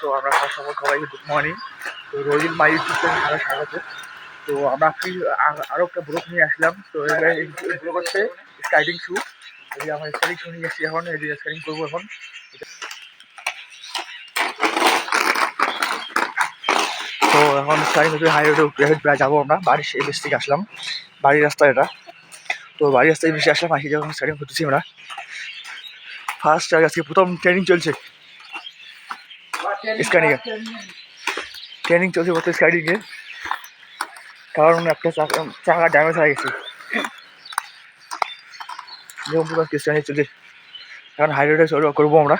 তো আমরা সব সময় সবাইকে গুড মর্নিং তো রোজিল মাই ইউটিউব চ্যানেল স্বাগত। তো আমরা কি আ- আরও একটা ব্লগ নিয়ে আসলাম। তো এই ব্লগ হচ্ছে স্কাইডিং শু এই আমার স্কাইডিং শু নিয়ে এসেছি এখন, এই যে স্কাইডিং করব এখন। তো এখন স্কাইডিং হচ্ছে হাই রোডে প্রায় যাব আমরা। বাড়ির সেই বেশ থেকে আসলাম। বাড়ির রাস্তা এটা। তো বাড়ির রাস্তায় বেশি আসলাম, আসি যখন স্টাডিং করতেছি আমরা। ফার্স্ট আজকে প্রথম ট্রেনিং চলছে। স্ক্যানিং ট্রেনিং চলছে বলতে স্কাইডিংয়ে কারণ একটা চাকা চাকা ড্যামেজ হয়ে গেছে। যেরকম পুরো স্ক্যানিং চলছে। এখন হাই রোডে চলো করব আমরা।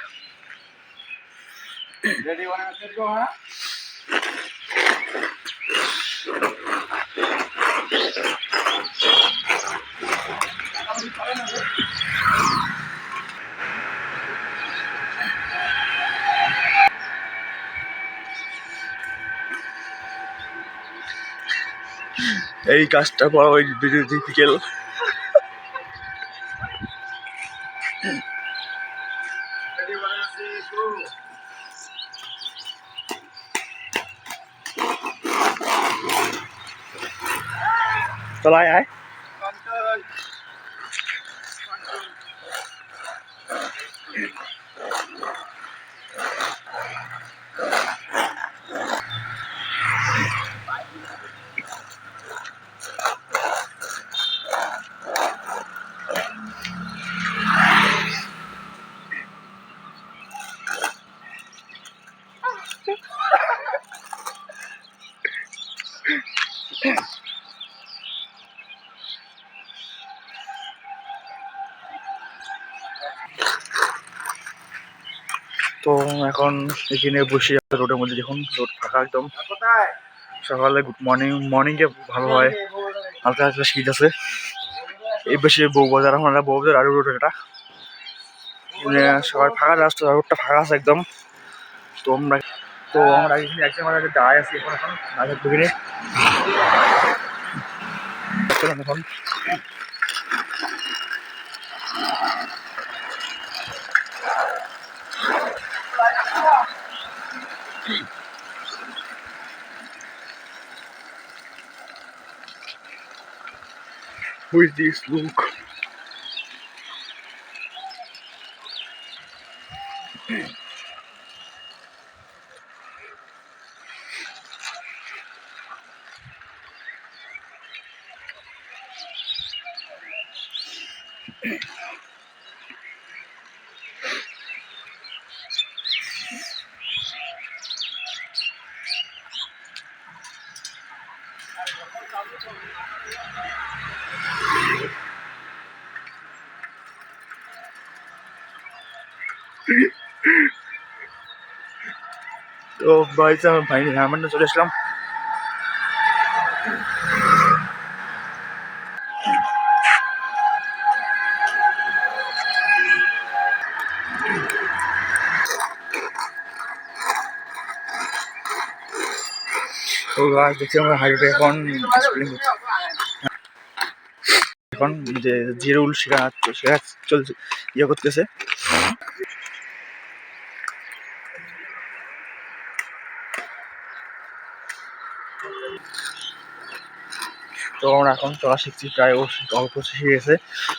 এই কাজটা করা ওই বিকেল চল আয় আয়। তো এখন এখানে বসে রোডের মধ্যে দেখুন রোড ফাঁকা একদম। সকালে গুড মর্নিং মর্নিংয়ে ভালো হয়। হালকা হালকা শীত আছে। এই বেশি বউ বাজার আমরা বউ বাজার আরও রোড এটা। সকাল ফাঁকা রাস্তা রোডটা ফাঁকা আছে একদম। তো আমরা তো আমরা এখানে একজন আমরা দাঁড়ায় আছি এখন এখন নাচের দোকানে এখন। Ой, здесь лук. Mm-hmm. তো আমার ভাই হ্যামান্ডে চলে আসলাম। গাছ দেখছি আমরা হাইওয়ে এখন এখন যে জিরুল শেখা শেখা চলছে ইয়ে করতেছে। তো আমরা এখন চলা শিখছি, প্রায় অল্প শিখে গেছে।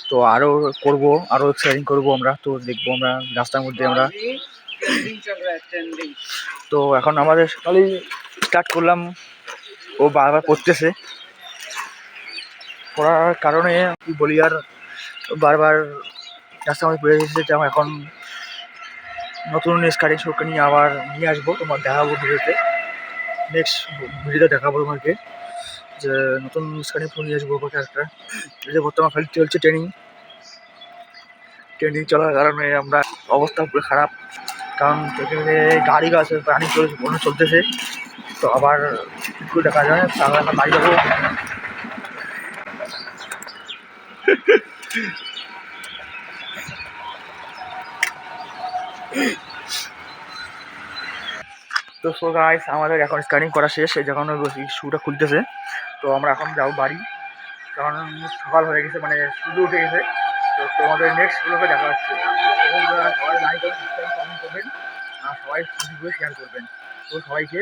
তো আরও করব আরও এক্সাইটিং করব আমরা। তো দেখব আমরা, রাস্তার মধ্যে আমরা। তো এখন আমাদের সকালেই স্টার্ট করলাম। ও বারবার পড়তেছে পড়ার কারণে বলি আর, বারবার রাস্তার মধ্যে পড়ে গেছে। এখন নতুন স্কারিং শোকে নিয়ে আবার নিয়ে আসব। তোমার দেখাবো ভিডিওতে। নেক্সট ভিডিওতে দেখাবো তোমাকে। যে নতুন স্কারিং ফোন নিয়ে আসব কোথায় একটা যে বর্তমান খালি চলছে ট্রেনিং ট্রেনিং চলার কারণে আমরা অবস্থা পুরো খারাপ। কারণ এখানে গাড়ি গাছ প্রাণী চলছে বন্য চলতেছে। তো আবার একটু দেখা যায়, তাহলে আমরা বাড়ি যাব। তো সো গাইস আমাদের এখন স্ক্যানিং করা শেষ যখন শুটা খুলতেছে। তো আমরা এখন যাব বাড়ি। কারণ সকাল হয়ে গেছে মানে সূর্য উঠে গেছে। তো তোমাদের নেক্সট ব্লগে দেখা হচ্ছে। এবং সবাই লাইক করবেন, আর সবাই শেয়ার করবেন। তো সবাইকে